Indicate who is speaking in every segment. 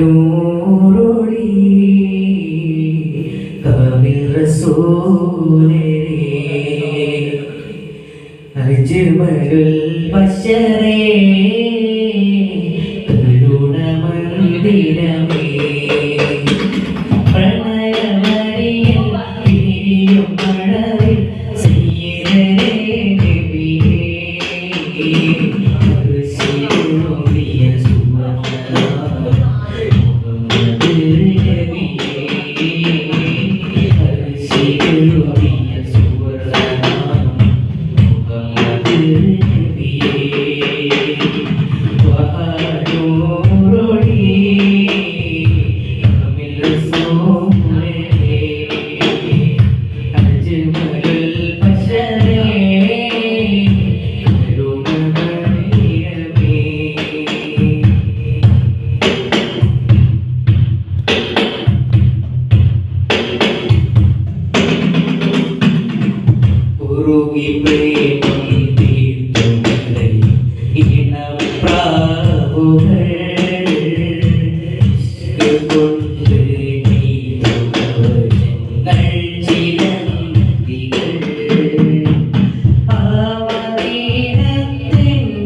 Speaker 1: ത്വഹാരൂറൊളി കാമിൽ റസൂലേ അജ്മലുൽ ബശറേ മന്ദിരമേ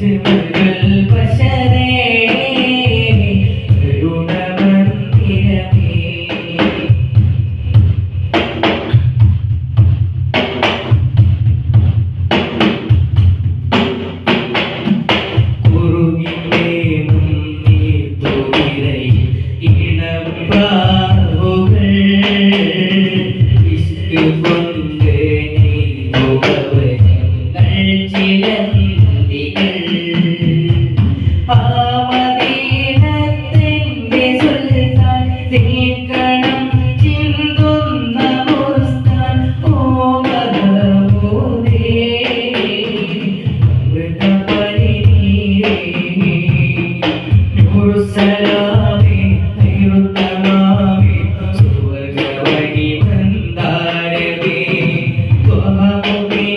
Speaker 1: Thank you. Thank you.